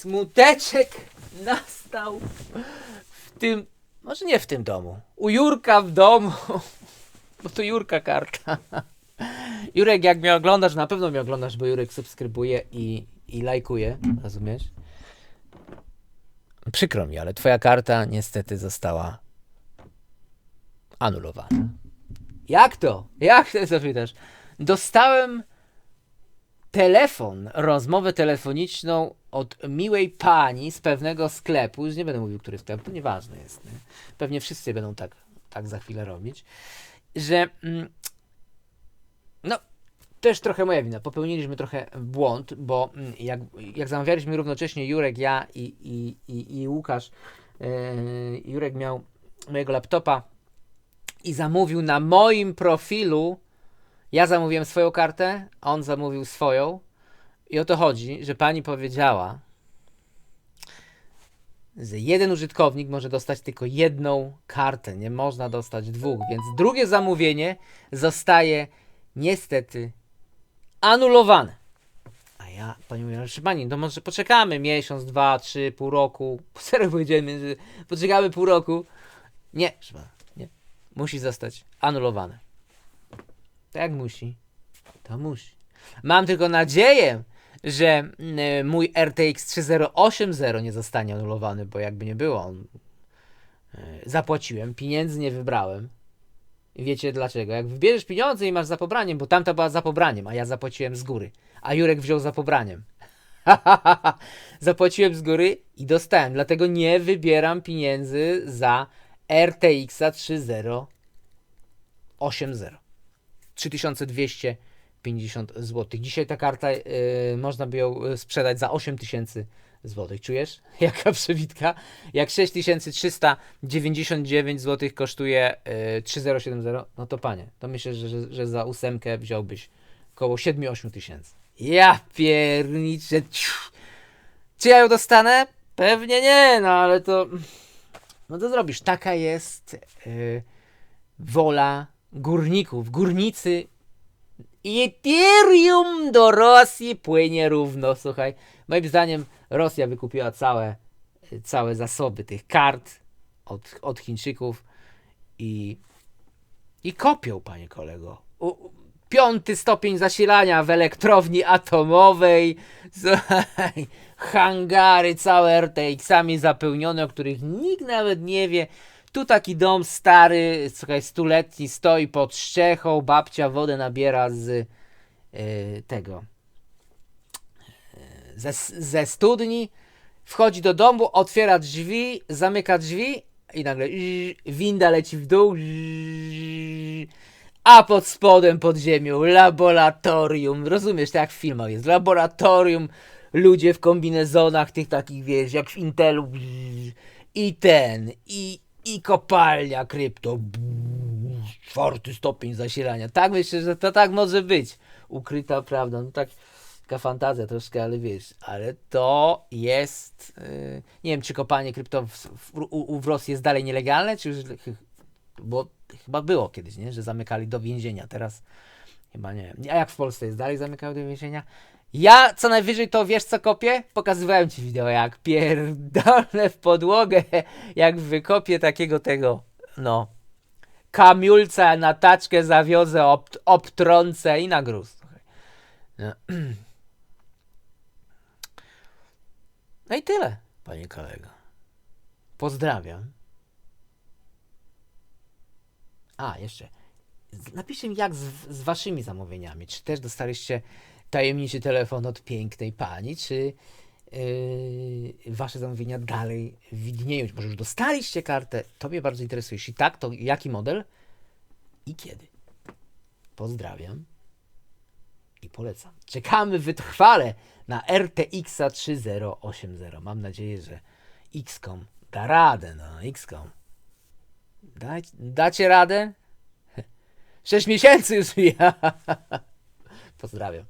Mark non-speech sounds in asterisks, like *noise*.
smuteczek nastał w tym, może nie w tym domu, u Jurka w domu, *laughs* bo to Jurka karta. Jurek, jak mnie oglądasz, na pewno mnie oglądasz, bo Jurek subskrybuje i, i lajkuje, rozumiesz? Przykro mi, ale twoja karta niestety została anulowana. Jak to? Jak to zapytasz? Dostałem telefon, rozmowę telefoniczną od miłej pani z pewnego sklepu, już nie będę mówił, który sklep, to nieważne jest. Nie? Pewnie wszyscy będą tak, tak za chwilę robić, że mm, no, też trochę moja wina. Popełniliśmy trochę błąd, bo mm, jak, jak zamawialiśmy równocześnie Jurek, ja i, i, i, i Łukasz, yy, Jurek miał mojego laptopa i zamówił na moim profilu. Ja zamówiłem swoją kartę, on zamówił swoją. I o to chodzi, że pani powiedziała, że jeden użytkownik może dostać tylko jedną kartę, nie można dostać dwóch, więc drugie zamówienie zostaje niestety anulowane. A ja pani mówię, proszę pani, to może poczekamy miesiąc, dwa, trzy, pół roku. *laughs* Serio powiedziałem, że poczekamy pół roku. Nie, nie. Musi zostać anulowane. Tak jak musi, to musi. Mam tylko nadzieję, że mm, mój RTX 3080 nie zostanie anulowany, bo jakby nie było, on, e, zapłaciłem, pieniędzy nie wybrałem. Wiecie dlaczego? Jak wybierzesz pieniądze i masz za pobraniem, bo tamta była za pobraniem, a ja zapłaciłem z góry, a Jurek wziął za pobraniem. *laughs* Zapłaciłem z góry i dostałem, dlatego nie wybieram pieniędzy za RTX 3080. 3250 zł. Dzisiaj ta karta y, można by ją y, sprzedać za 8000 zł. Czujesz? *laughs* Jaka przewitka? Jak 6399 zł kosztuje y, 3070, no to panie, to myślę, że, że, za ósemkę wziąłbyś około 7-8 tysięcy. Ja pierniczę. Czy ja ją dostanę? Pewnie nie, no ale to. No to zrobisz. Taka jest y, wola górników. Górnicy. Ethereum do Rosji płynie równo, słuchaj. Moim zdaniem Rosja wykupiła całe, całe zasoby tych kart od, od Chińczyków i, i kopią, panie kolego. U- piąty stopień zasilania w elektrowni atomowej. *laughs* Słuchaj, hangary całe RTX-ami zapełnione, o których nikt nawet nie wie. Tu taki dom stary, słuchaj, stuletni, stoi pod szczechą, babcia wodę nabiera z y, tego, y, ze, ze studni, wchodzi do domu, otwiera drzwi, zamyka drzwi i nagle winda leci w dół, a pod spodem, pod ziemią, laboratorium, rozumiesz, tak jak w filmach jest, laboratorium, ludzie w kombinezonach tych takich, wiesz, jak w Intelu, i ten, i, i kopalnia krypto, czwarty stopień zasilania, tak myślę, że to tak może być, ukryta prawda, no tak, taka fantazja troszkę, ale wiesz, ale to jest, yy, nie wiem, czy kopalnie krypto w, w, u, w Rosji jest dalej nielegalne, czy już, bo chyba było kiedyś, nie, że zamykali do więzienia, teraz chyba nie. A jak w Polsce jest, dalej zamykają do więzienia? Ja co najwyżej to wiesz co kopię? Pokazywałem ci wideo, jak pierdolę w podłogę, jak wykopię takiego tego, no, kamiulca na taczkę zawiozę, ob, obtrącę i na gruz. No. *clears throat* no i tyle, panie kolego. Pozdrawiam. A, jeszcze. Napiszcie mi, jak z, z waszymi zamówieniami. Czy też dostaliście tajemniczy telefon od pięknej pani, czy yy, wasze zamówienia dalej widnieją? Może już dostaliście kartę? To mnie bardzo interesuje. Jeśli tak, to jaki model i kiedy? Pozdrawiam i polecam. Czekamy wytrwale na RTX 3080. Mam nadzieję, że XCOM da radę, no, XCOM. Dać, dacie radę? 6 miesięcy już mija. *laughs* Pozdrawiam.